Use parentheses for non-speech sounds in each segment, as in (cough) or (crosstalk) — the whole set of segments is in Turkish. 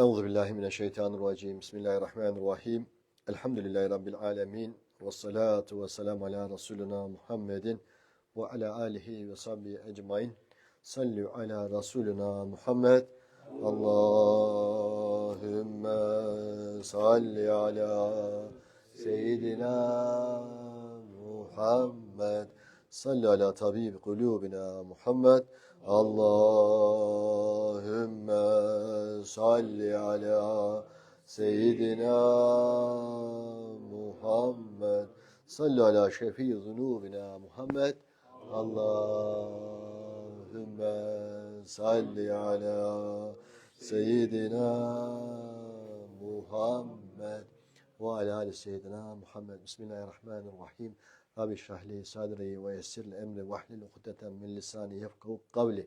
Euzu billahi mineşşeytanirracim. Bismillahirrahmanirrahim. Elhamdülillahi rabbil alamin. Ves salatu vesselam ala resulina Muhammedin ve ala alihi ve sahbihi ecmaîn. Sallu ala resulina Muhammed. Allahümme salli ala seyyidina Muhammed. Salli ala tabib kulubina Muhammed. Allahümme salli ala seyyidina Muhammed. Salli ala şefi zunubina Muhammed. Allahümme salli ala seyyidina Muhammed. Ve ala seyyidina Muhammed. Bismillahirrahmanirrahim. Rabbi şrahli sadri ve yessirli emri ve ahlil ukdeten min lisani yefkahu kavli.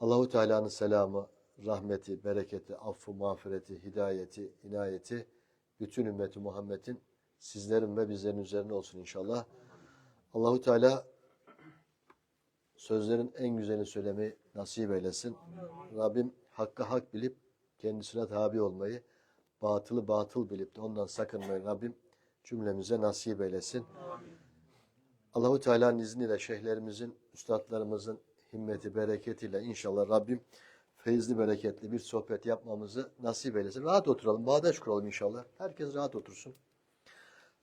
Allahu Teala'nın selamı, rahmeti, bereketi, affı, mağfireti, hidayeti, inayeti bütün ümmeti Muhammed'in sizlerin ve bizlerin üzerine olsun inşallah. Allahu Teala sözlerin en güzelini söylemeyi nasip eylesin. Rabbim hakkı hak bilip kendisine tabi olmayı, batılı batıl bilip de ondan sakınmayı Rabbim cümlemize nasip eylesin. Allahu Teala'nın izniyle şeyhlerimizin, üstadlarımızın himmeti, bereketiyle inşallah Rabbim feyizli, bereketli bir sohbet yapmamızı nasip eylesin. Rahat oturalım, bağdaş kuralım inşallah. Herkes rahat otursun.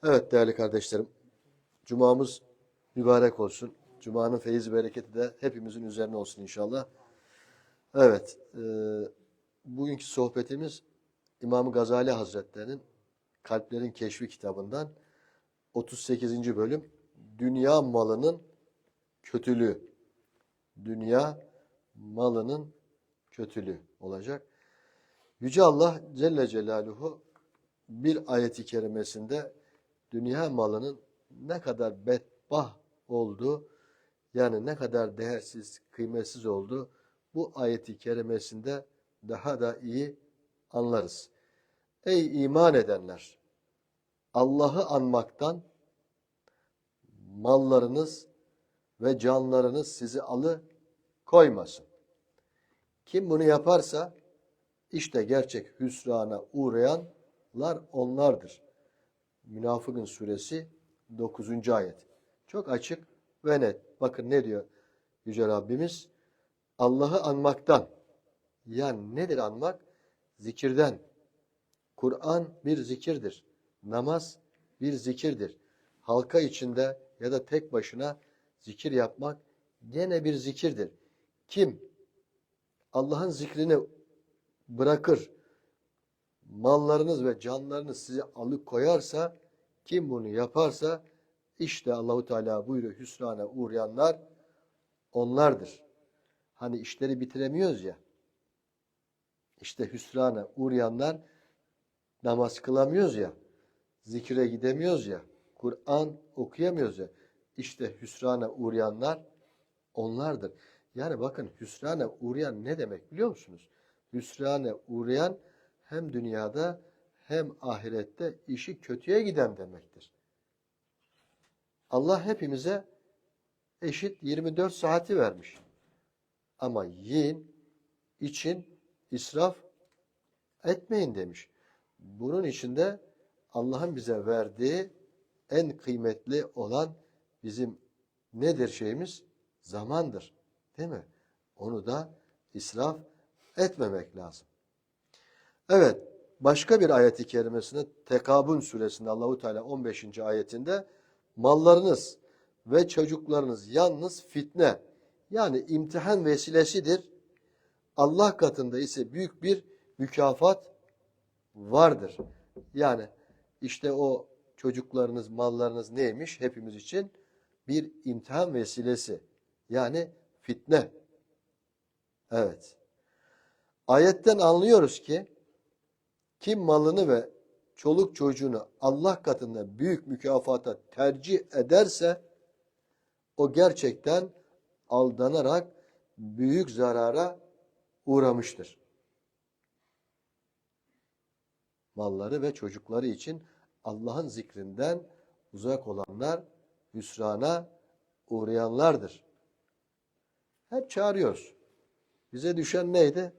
Evet değerli kardeşlerim, Cuma'mız mübarek olsun. Cuma'nın feyiz bereketi de hepimizin üzerine olsun inşallah. Evet, e, bugünkü sohbetimiz İmam Gazali Hazretleri'nin Kalplerin Keşfi kitabından 38. bölüm Dünya malının kötülüğü. Dünya malının kötülüğü olacak. Yüce Allah Celle Celaluhu bir ayeti kerimesinde dünya malının ne kadar bedbah olduğu yani ne kadar değersiz, kıymetsiz olduğu bu ayeti kerimesinde daha da iyi anlarız. Ey iman edenler! Allah'ı anmaktan mallarınız ve canlarınız sizi alı koymasın. Kim bunu yaparsa işte gerçek hüsrana uğrayanlar onlardır. Münafıkın suresi 9. ayet. Çok açık ve net. Bakın ne diyor Yüce Rabbimiz? Allah'ı anmaktan. Yani nedir anmak? Zikirden. Kur'an bir zikirdir. Namaz bir zikirdir. Halka içinde ya da tek başına zikir yapmak gene bir zikirdir. Kim Allah'ın zikrini bırakır, mallarınız ve canlarınız sizi alıkoyarsa, kim bunu yaparsa işte Allahu Teala buyuruyor hüsrana uğrayanlar onlardır. Hani işleri bitiremiyoruz ya. İşte hüsrana uğrayanlar namaz kılamıyoruz ya. Zikire gidemiyoruz ya. Kur'an okuyamıyoruz ya. İşte hüsrana uğrayanlar onlardır. Yani bakın hüsrana uğrayan ne demek biliyor musunuz? Hüsrana uğrayan hem dünyada hem ahirette işi kötüye giden demektir. Allah hepimize eşit 24 saati vermiş. Ama yiyin, için, israf etmeyin demiş. Bunun içinde Allah'ın bize verdiği en kıymetli olan bizim nedir şeyimiz? Zamandır. Değil mi? Onu da israf etmemek lazım. Evet, başka bir ayeti kerimesinde Tekabun suresinde Allahu Teala 15. ayetinde mallarınız ve çocuklarınız yalnız fitne yani imtihan vesilesidir. Allah katında ise büyük bir mükafat vardır. Yani işte o çocuklarınız, mallarınız neymiş hepimiz için? Bir imtihan vesilesi. Yani fitne. Evet. Ayetten anlıyoruz ki kim malını ve çoluk çocuğunu Allah katında büyük mükafata tercih ederse o gerçekten aldanarak büyük zarara uğramıştır. Malları ve çocukları için Allah'ın zikrinden uzak olanlar hüsrana uğrayanlardır. Hep çağırıyoruz. Bize düşen neydi?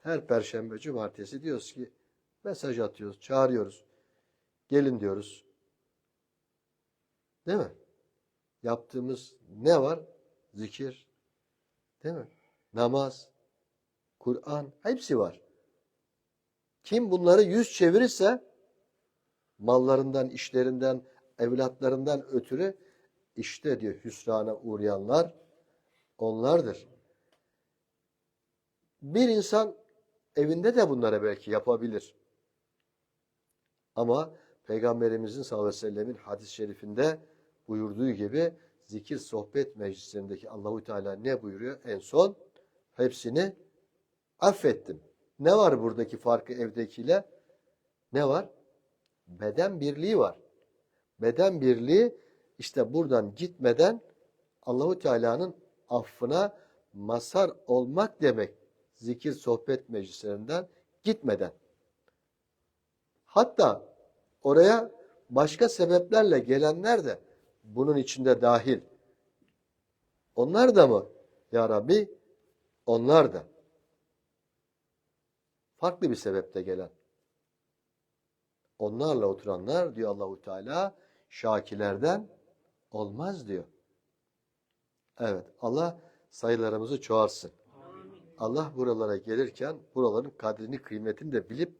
Her perşembe, cumartesi diyoruz ki mesaj atıyoruz, çağırıyoruz. Gelin diyoruz. Değil mi? Yaptığımız ne var? Zikir. Değil mi? Namaz, Kur'an hepsi var. Kim bunları yüz çevirirse mallarından, işlerinden, evlatlarından ötürü işte diyor hüsrana uğrayanlar onlardır. Bir insan evinde de bunları belki yapabilir. Ama Peygamberimizin sallallahu aleyhi ve sellemin hadis-i şerifinde buyurduğu gibi zikir sohbet meclislerindeki Allahu Teala ne buyuruyor? En son hepsini affettim. Ne var buradaki farkı evdekiyle? Ne var? Beden birliği var. Beden birliği işte buradan gitmeden Allahu Teala'nın affına mazhar olmak demek. Zikir sohbet meclislerinden gitmeden. Hatta oraya başka sebeplerle gelenler de bunun içinde dahil. Onlar da mı? Ya Rabbi onlar da. Farklı bir sebeple gelen. Onlarla oturanlar diyor Allahu Teala şakilerden olmaz diyor. Evet Allah sayılarımızı çoğalsın. Allah buralara gelirken buraların kadrini kıymetini de bilip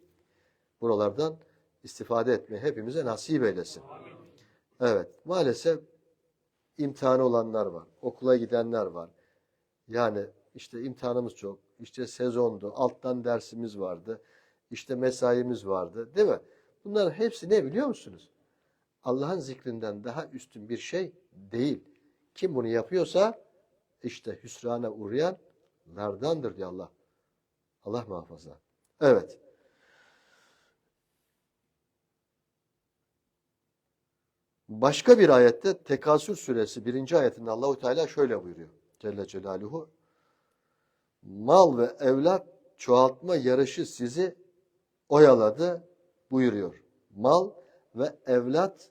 buralardan istifade etmeyi hepimize nasip eylesin. Evet maalesef imtihanı olanlar var. Okula gidenler var. Yani işte imtihanımız çok. İşte sezondu. Alttan dersimiz vardı. İşte mesaimiz vardı. Değil mi? Bunların hepsi ne biliyor musunuz? Allah'ın zikrinden daha üstün bir şey değil. Kim bunu yapıyorsa işte hüsrana uğrayanlardandır diyor Allah. Allah muhafaza. Evet. Başka bir ayette Tekasür suresi birinci ayetinde Allahu Teala şöyle buyuruyor. Celle Celaluhu. Mal ve evlat çoğaltma yarışı sizi oyaladı buyuruyor. Mal ve evlat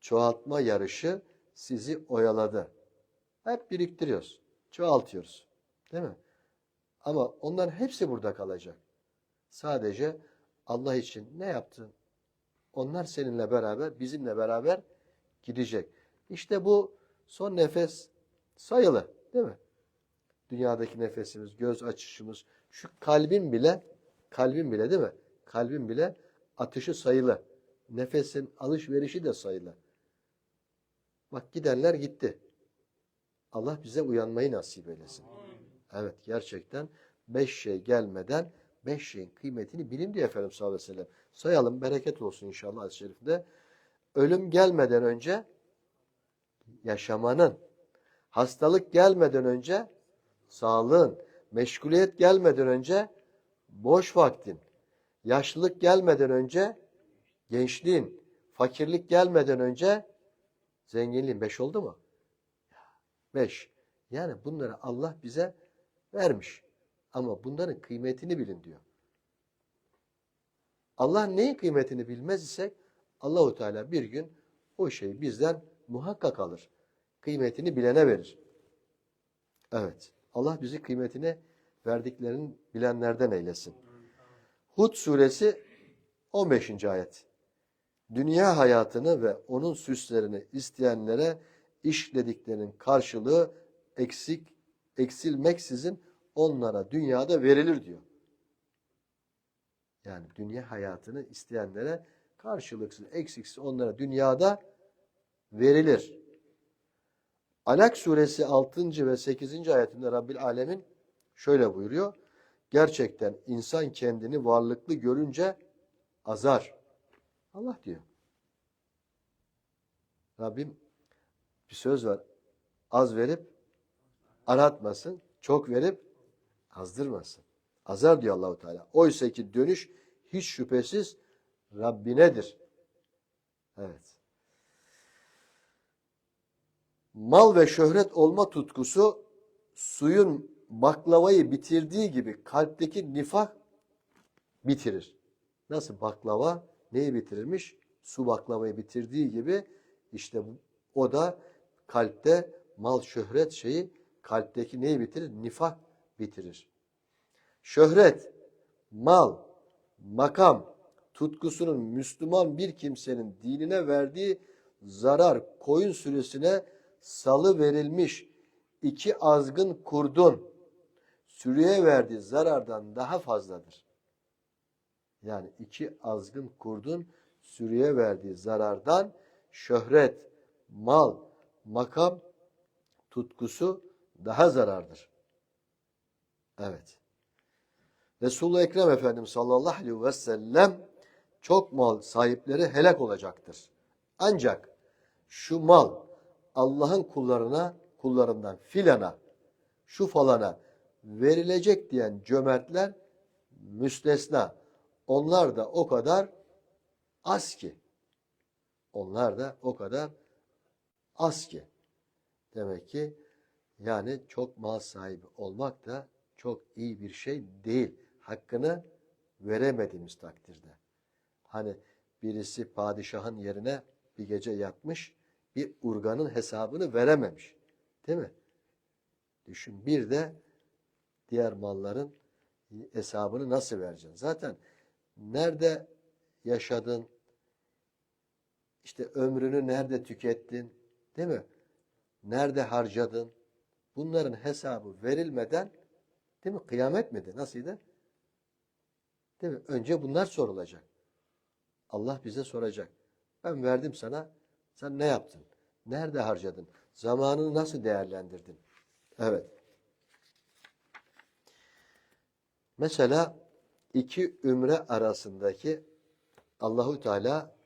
çoğaltma yarışı sizi oyaladı. Hep biriktiriyoruz. Çoğaltıyoruz. Değil mi? Ama onların hepsi burada kalacak. Sadece Allah için ne yaptın? Onlar seninle beraber, bizimle beraber gidecek. İşte bu son nefes sayılı. Değil mi? Dünyadaki nefesimiz, göz açışımız, şu kalbin bile, kalbin bile değil mi? Kalbin bile atışı sayılı. Nefesin alışverişi de sayılı. Bak gidenler gitti. Allah bize uyanmayı nasip eylesin. Evet gerçekten beş şey gelmeden beş şeyin kıymetini bilin diyor Efendimiz sallallahu aleyhi ve sellem. Sayalım bereket olsun inşallah hadis-i şerifte. Ölüm gelmeden önce yaşamanın, hastalık gelmeden önce sağlığın, meşguliyet gelmeden önce boş vaktin, yaşlılık gelmeden önce gençliğin, fakirlik gelmeden önce zenginliğin. Beş oldu mu? Beş. Yani bunları Allah bize vermiş. Ama bunların kıymetini bilin diyor. Allah neyin kıymetini bilmez isek Allahu Teala bir gün o şeyi bizden muhakkak alır. Kıymetini bilene verir. Evet. Allah bizi kıymetini verdiklerinin bilenlerden eylesin. Hud suresi 15. ayet. Dünya hayatını ve onun süslerini isteyenlere işlediklerinin karşılığı eksik, eksilmeksizin onlara dünyada verilir diyor. Yani dünya hayatını isteyenlere karşılıksız, eksiksiz onlara dünyada verilir. Alak suresi 6. ve 8. ayetinde Rabbil Alemin şöyle buyuruyor. Gerçekten insan kendini varlıklı görünce azar. Allah diyor. Rabbim bir söz var. Az verip aratmasın, çok verip azdırmasın. Azar diyor Allahu Teala. Oysa ki dönüş hiç şüphesiz Rabbinedir. Evet. Mal ve şöhret olma tutkusu suyun baklavayı bitirdiği gibi kalpteki nifak bitirir. Nasıl baklava neyi bitirirmiş? Su baklavayı bitirdiği gibi işte o da kalpte mal şöhret şeyi kalpteki neyi bitirir? Nifak bitirir. şöhret, mal, makam tutkusunun Müslüman bir kimsenin dinine verdiği zarar koyun sürüsüne salı verilmiş iki azgın kurdun sürüye verdiği zarardan daha fazladır. Yani iki azgın kurdun sürüye verdiği zarardan şöhret, mal, makam tutkusu daha zarardır. Evet. Resul-i Ekrem Efendimiz sallallahu aleyhi ve sellem çok mal sahipleri helak olacaktır. Ancak şu mal Allah'ın kullarına, kullarından filana, şu falana verilecek diyen cömertler müstesna. Onlar da o kadar az ki. Onlar da o kadar az ki. Demek ki yani çok mal sahibi olmak da çok iyi bir şey değil. Hakkını veremediğimiz takdirde. Hani birisi padişahın yerine bir gece yatmış, bir urganın hesabını verememiş. Değil mi? Düşün bir de diğer malların hesabını nasıl vereceksin? Zaten nerede yaşadın, işte ömrünü nerede tükettin, değil mi? Nerede harcadın? Bunların hesabı verilmeden, değil mi? Kıyamet miydi? Nasıldı? Değil mi? Önce bunlar sorulacak. Allah bize soracak. Ben verdim sana, sen ne yaptın? Nerede harcadın? Zamanını nasıl değerlendirdin? Evet. Mesela iki ümre arasındaki Allahu Teala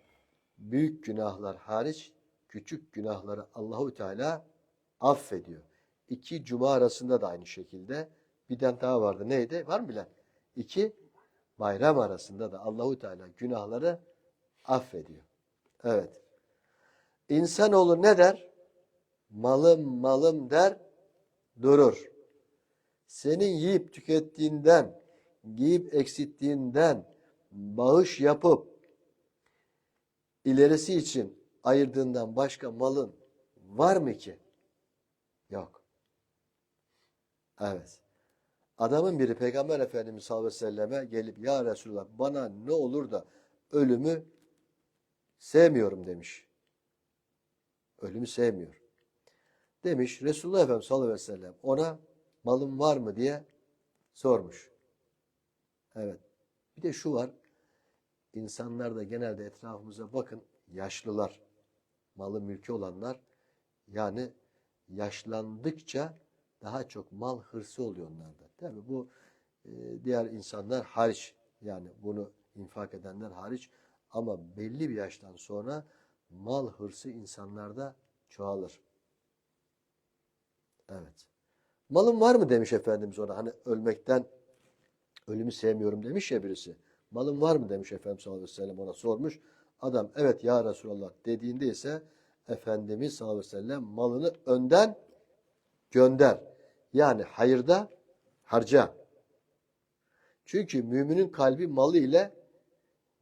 büyük günahlar hariç küçük günahları Allahu Teala affediyor. İki cuma arasında da aynı şekilde bir tane daha vardı. Neydi? Var mı bilen? İki bayram arasında da Allahu Teala günahları affediyor. Evet. İnsanoğlu ne der? Malım malım der, durur. Senin yiyip tükettiğinden, giyip eksittiğinden bağış yapıp ilerisi için ayırdığından başka malın var mı ki? Yok. Evet. Adamın biri Peygamber Efendimiz sallallahu aleyhi ve selleme gelip ya Resulullah bana ne olur da ölümü sevmiyorum demiş. Ölümü sevmiyor. Demiş Resulullah Efendimiz sallallahu aleyhi ve sellem ona malın var mı diye sormuş. Evet. Bir de şu var. İnsanlar da genelde etrafımıza bakın yaşlılar, malı mülkü olanlar yani yaşlandıkça daha çok mal hırsı oluyor onlarda. Tabi bu e, diğer insanlar hariç yani bunu infak edenler hariç ama belli bir yaştan sonra mal hırsı insanlarda çoğalır. Evet. Malın var mı demiş Efendimiz ona. Hani ölmekten ölümü sevmiyorum demiş ya birisi. Malın var mı demiş Efendimiz sallallahu aleyhi ve sellem ona sormuş. Adam evet ya Resulallah dediğinde ise Efendimiz sallallahu aleyhi ve sellem malını önden gönder. Yani hayırda harca. Çünkü müminin kalbi malı ile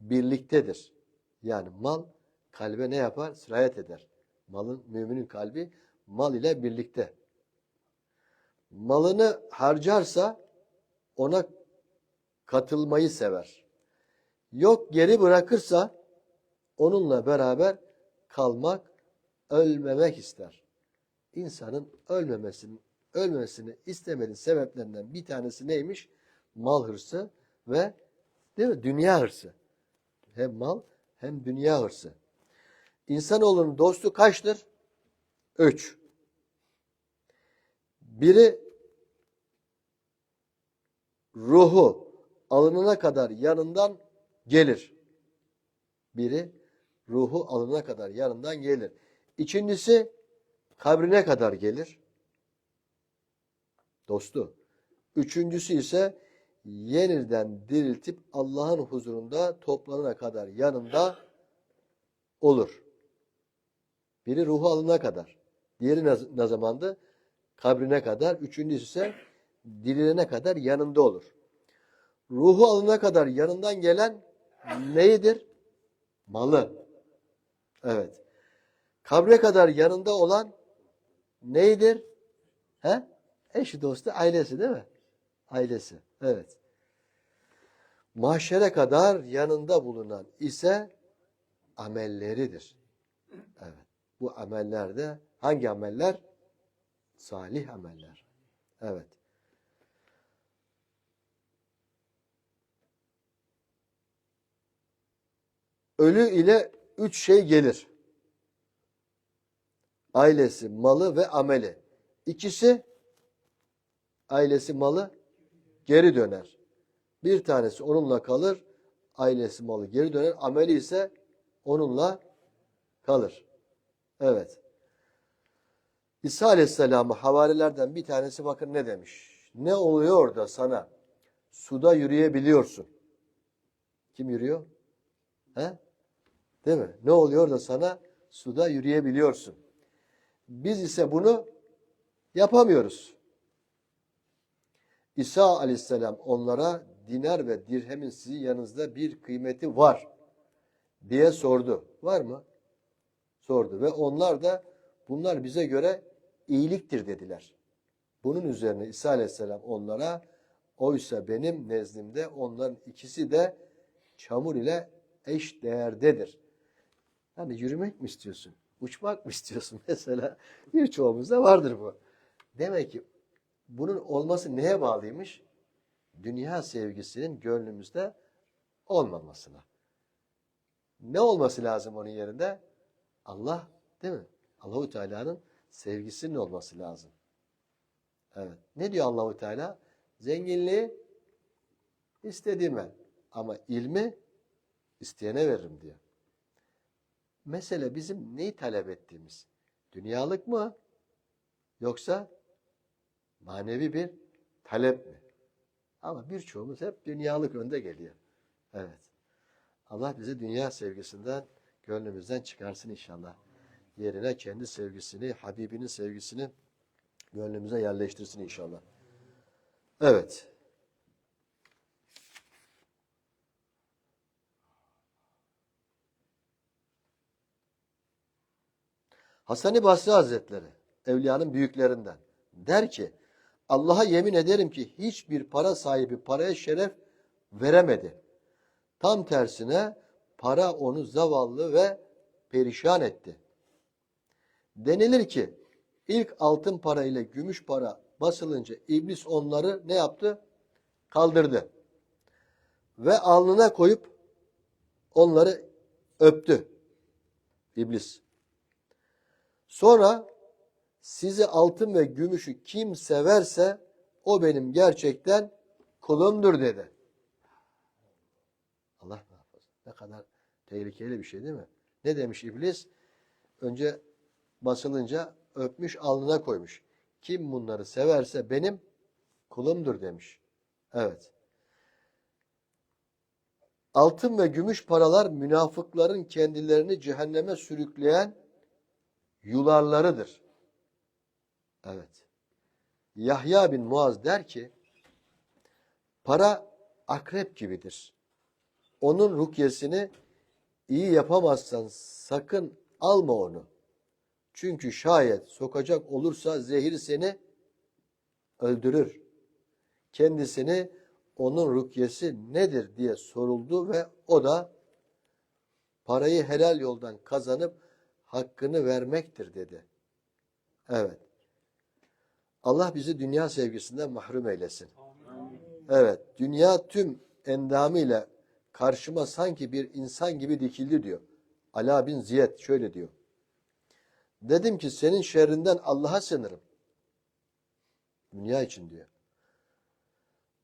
birliktedir. Yani mal kalbe ne yapar? Sirayet eder. Malın, müminin kalbi mal ile birlikte. Malını harcarsa ona katılmayı sever. Yok geri bırakırsa onunla beraber kalmak, ölmemek ister. İnsanın ölmemesinin, ölmemesini istemediği sebeplerinden bir tanesi neymiş? Mal hırsı ve değil mi? Dünya hırsı. Hem mal hem dünya hırsı. İnsanoğlunun dostu kaçtır? Üç. Biri ruhu alınana kadar yanından gelir. Biri ruhu alınana kadar yanından gelir. İkincisi kabrine kadar gelir. Dostu. Üçüncüsü ise yeniden diriltip Allah'ın huzurunda toplanana kadar yanında olur. Biri ruhu alınana kadar. Diğeri ne, ne zamandı? Kabrine kadar. Üçüncüsü ise dirilene kadar yanında olur. Ruhu alınana kadar yanından gelen neyidir? Malı. Evet. Kabre kadar yanında olan neydir? He? Eşi, dostu, ailesi değil mi? Ailesi. Evet. mahşere kadar yanında bulunan ise amelleridir. Evet. Bu ameller de hangi ameller? Salih ameller. Evet. Ölü ile üç şey gelir. Ailesi, malı ve ameli. İkisi ailesi, malı geri döner. Bir tanesi onunla kalır, ailesi, malı geri döner. Ameli ise onunla kalır. Evet. İsa Aleyhisselam'a havarilerden bir tanesi bakın ne demiş. Ne oluyor da sana suda yürüyebiliyorsun? Kim yürüyor? He? Değil mi? Ne oluyor da sana suda yürüyebiliyorsun? Biz ise bunu yapamıyoruz. İsa aleyhisselam onlara dinar ve dirhemin sizin yanınızda bir kıymeti var diye sordu. Var mı? Sordu ve onlar da bunlar bize göre iyiliktir dediler. Bunun üzerine İsa aleyhisselam onlara oysa benim nezdimde onların ikisi de çamur ile eş değerdedir. Hani yürümek mi istiyorsun? Uçmak mı istiyorsun (laughs) mesela? Birçoğumuzda vardır bu. Demek ki bunun olması neye bağlıymış? Dünya sevgisinin gönlümüzde olmamasına. Ne olması lazım onun yerinde? Allah değil mi? Allahu Teala'nın sevgisinin olması lazım. Evet. Ne diyor Allahu Teala? Zenginliği istediğime ama ilmi isteyene veririm diyor. Mesele bizim neyi talep ettiğimiz? Dünyalık mı? Yoksa manevi bir talep mi? Ama birçoğumuz hep dünyalık önde geliyor. Evet. Allah bizi dünya sevgisinden, gönlümüzden çıkarsın inşallah. Yerine kendi sevgisini, Habibinin sevgisini gönlümüze yerleştirsin inşallah. Evet. Hasan-ı Basri Hazretleri, evliyanın büyüklerinden, der ki, Allah'a yemin ederim ki hiçbir para sahibi paraya şeref veremedi. Tam tersine para onu zavallı ve perişan etti. Denilir ki ilk altın para ile gümüş para basılınca iblis onları ne yaptı? Kaldırdı. Ve alnına koyup onları öptü. İblis. Sonra sizi altın ve gümüşü kim severse o benim gerçekten kulumdur dedi. Ne kadar tehlikeli bir şey değil mi? Ne demiş iblis? Önce basılınca öpmüş alnına koymuş. Kim bunları severse benim kulumdur demiş. Evet. Altın ve gümüş paralar münafıkların kendilerini cehenneme sürükleyen yularlarıdır. Evet. Yahya bin Muaz der ki, para akrep gibidir. Onun rukyesini iyi yapamazsan sakın alma onu. Çünkü şayet sokacak olursa zehir seni öldürür. Kendisini onun rukyesi nedir diye soruldu ve o da parayı helal yoldan kazanıp hakkını vermektir dedi. Evet. Allah bizi dünya sevgisinden mahrum eylesin. Evet. Dünya tüm endamıyla karşıma sanki bir insan gibi dikildi diyor. Ala bin Ziyad şöyle diyor. Dedim ki senin şerrinden Allah'a sığınırım. Dünya için diyor.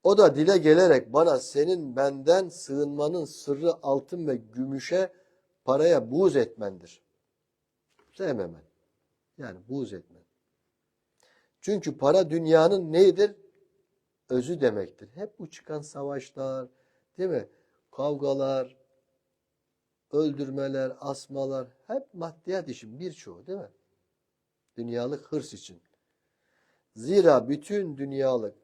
O da dile gelerek bana senin benden sığınmanın sırrı altın ve gümüşe paraya buğz etmendir. Sevmemen. Yani buğz etmen. Çünkü para dünyanın neyidir? Özü demektir. Hep bu çıkan savaşlar, değil mi? Kavgalar, öldürmeler, asmalar hep maddiyat için birçoğu değil mi? Dünyalık hırs için. Zira bütün dünyalık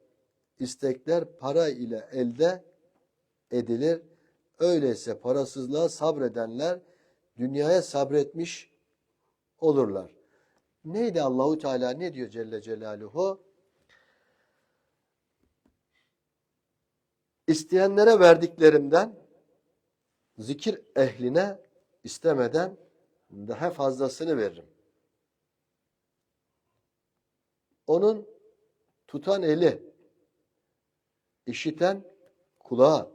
istekler para ile elde edilir. Öyleyse parasızlığa sabredenler dünyaya sabretmiş olurlar. Neydi Allahu Teala ne diyor Celle Celaluhu? İsteyenlere verdiklerimden zikir ehline istemeden daha fazlasını veririm. Onun tutan eli, işiten kulağı,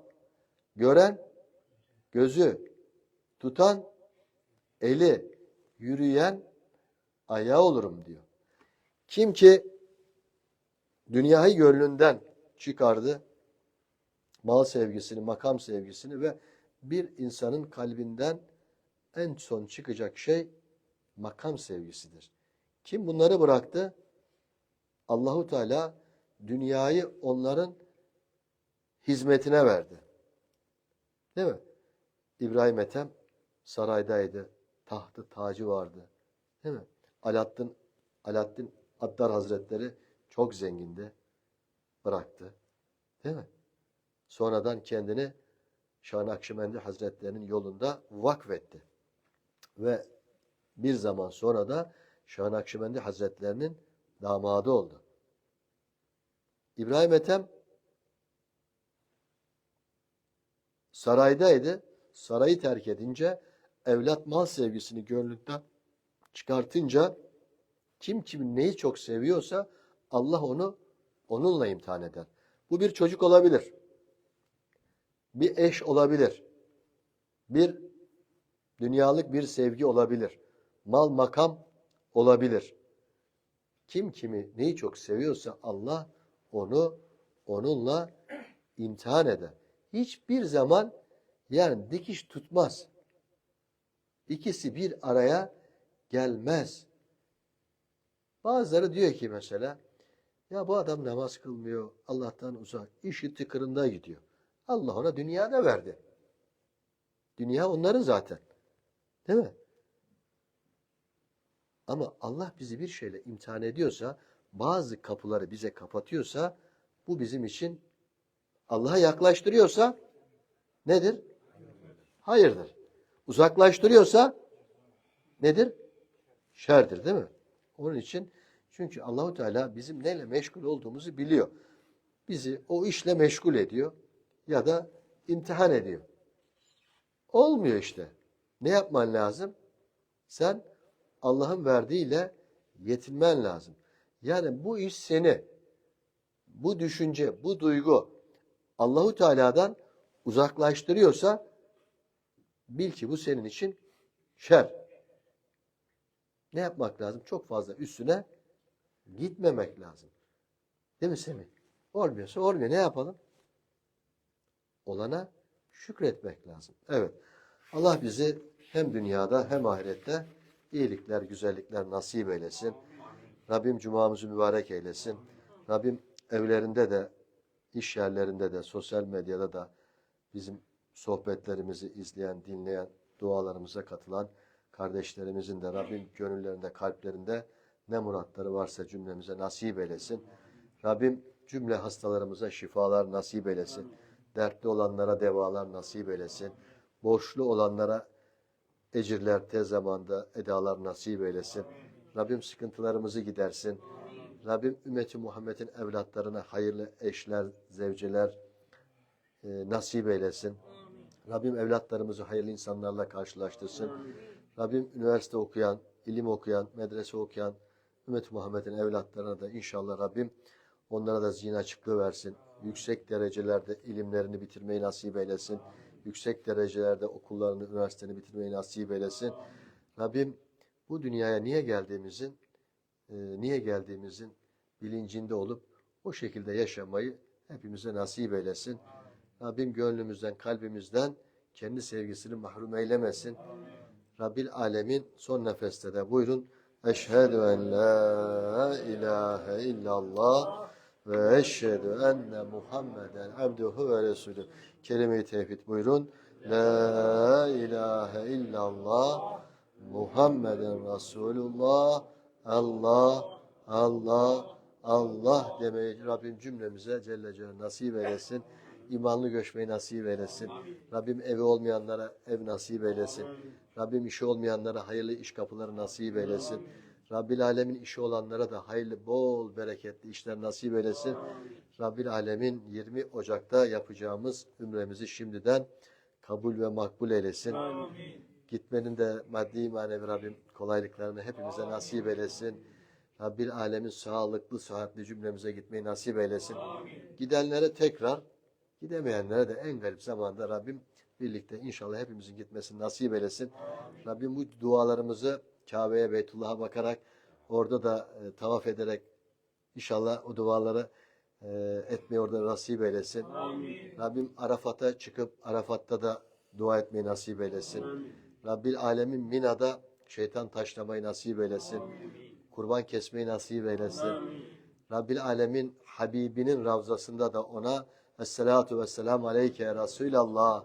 gören gözü, tutan eli, yürüyen ayağı olurum diyor. Kim ki dünyayı gönlünden çıkardı, mal sevgisini, makam sevgisini ve bir insanın kalbinden en son çıkacak şey makam sevgisidir. Kim bunları bıraktı? Allahu Teala dünyayı onların hizmetine verdi. Değil mi? İbrahim Ethem saraydaydı. Tahtı, tacı vardı. Değil mi? Alaaddin, Alaaddin Addar Hazretleri çok zengindi. Bıraktı. Değil mi? Sonradan kendini Şah Nakşibendi Hazretlerinin yolunda vakfetti. Ve bir zaman sonra da Şah Nakşibendi Hazretlerinin damadı oldu. İbrahim Ethem saraydaydı. Sarayı terk edince evlat mal sevgisini gönlünden çıkartınca kim kimin neyi çok seviyorsa Allah onu onunla imtihan eder. Bu bir çocuk olabilir. Bir eş olabilir. Bir dünyalık bir sevgi olabilir. Mal makam olabilir. Kim kimi neyi çok seviyorsa Allah onu onunla imtihan eder. Hiçbir zaman yani dikiş tutmaz. İkisi bir araya gelmez. Bazıları diyor ki mesela ya bu adam namaz kılmıyor, Allah'tan uzak, işi tıkırında gidiyor. Allah ona dünya da verdi. Dünya onların zaten. Değil mi? Ama Allah bizi bir şeyle imtihan ediyorsa, bazı kapıları bize kapatıyorsa, bu bizim için Allah'a yaklaştırıyorsa nedir? Hayırdır. Uzaklaştırıyorsa nedir? Şerdir değil mi? Onun için çünkü Allahu Teala bizim neyle meşgul olduğumuzu biliyor. Bizi o işle meşgul ediyor ya da imtihan ediyor. Olmuyor işte. Ne yapman lazım? Sen Allah'ın verdiğiyle yetinmen lazım. Yani bu iş seni, bu düşünce, bu duygu Allahu Teala'dan uzaklaştırıyorsa bil ki bu senin için şer. Ne yapmak lazım? Çok fazla üstüne gitmemek lazım. Değil mi Semih? Olmuyorsa olmuyor. Ne yapalım? Olana şükretmek lazım. Evet. Allah bizi hem dünyada hem ahirette iyilikler, güzellikler nasip eylesin. Rabbim cumamızı mübarek eylesin. Rabbim evlerinde de, iş yerlerinde de, sosyal medyada da bizim sohbetlerimizi izleyen, dinleyen, dualarımıza katılan kardeşlerimizin de Rabbim gönüllerinde, kalplerinde ne muratları varsa cümlemize nasip eylesin. Rabbim cümle hastalarımıza şifalar nasip eylesin. Dertli olanlara devalar nasip eylesin. Borçlu olanlara ecirler tez zamanda edalar nasip eylesin. Rabbim sıkıntılarımızı gidersin. Rabbim ümmeti Muhammed'in evlatlarına hayırlı eşler, zevceler e, nasip eylesin. Rabbim evlatlarımızı hayırlı insanlarla karşılaştırsın. Rabbim üniversite okuyan, ilim okuyan, medrese okuyan ümmet Muhammed'in evlatlarına da inşallah Rabbim onlara da zihin açıklığı versin. Yüksek derecelerde ilimlerini bitirmeyi nasip eylesin. Yüksek derecelerde okullarını, üniversiteni bitirmeyi nasip eylesin. Rabbim bu dünyaya niye geldiğimizin, e, niye geldiğimizin bilincinde olup o şekilde yaşamayı hepimize nasip eylesin. Rabbim gönlümüzden, kalbimizden kendi sevgisini mahrum eylemesin. Rabbil Alemin son nefeste de buyurun. Eşhedü en la ilahe illallah ve eşhedü enne Muhammeden abduhu ve resulü. Kelime-i tevhid buyurun. La ilahe illallah Muhammeden Resulullah Allah Allah Allah demeyi Rabbim cümlemize Celle Celaluhu nasip eylesin. İmanlı göçmeyi nasip eylesin. Rabbim evi olmayanlara ev nasip eylesin. Rabbim işi olmayanlara hayırlı iş kapıları nasip eylesin. Rabbil Alemin işi olanlara da hayırlı, bol, bereketli işler nasip eylesin. Rabbil Alemin 20 Ocak'ta yapacağımız ümremizi şimdiden kabul ve makbul eylesin. Gitmenin de maddi manevi Rabbim kolaylıklarını hepimize nasip eylesin. Rabbil Alemin sağlıklı, sıhhatli cümlemize gitmeyi nasip eylesin. Gidenlere tekrar, gidemeyenlere de en garip zamanda Rabbim birlikte inşallah hepimizin gitmesini nasip eylesin. Rabbim bu dualarımızı Kabe'ye, Beytullah'a bakarak orada da e, tavaf ederek inşallah o duaları e, etmeyi orada nasip eylesin. Rabbim Arafat'a çıkıp Arafat'ta da dua etmeyi nasip eylesin. Rabbil Alemin Mina'da şeytan taşlamayı nasip eylesin. Kurban kesmeyi nasip eylesin. Rabbil Alemin Habibinin ravzasında da ona Esselatu vesselam aleyke ya Resulallah.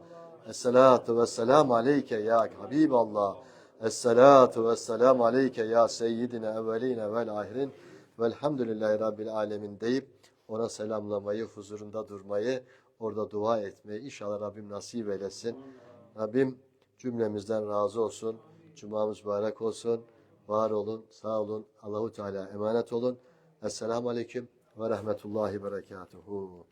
Esselatu vesselam aleyke ya Habiballah. Esselatu vesselam aleyke ya seyyidine evveline vel ahirin. Velhamdülillahi Rabbil Alemin deyip ona selamlamayı, huzurunda durmayı, orada dua etmeyi inşallah Rabbim nasip eylesin. Rabbim cümlemizden razı olsun. Cumamız mübarek olsun. Var olun, sağ olun. Allahu Teala emanet olun. Esselamu Aleyküm ve Rahmetullahi Berekatuhu.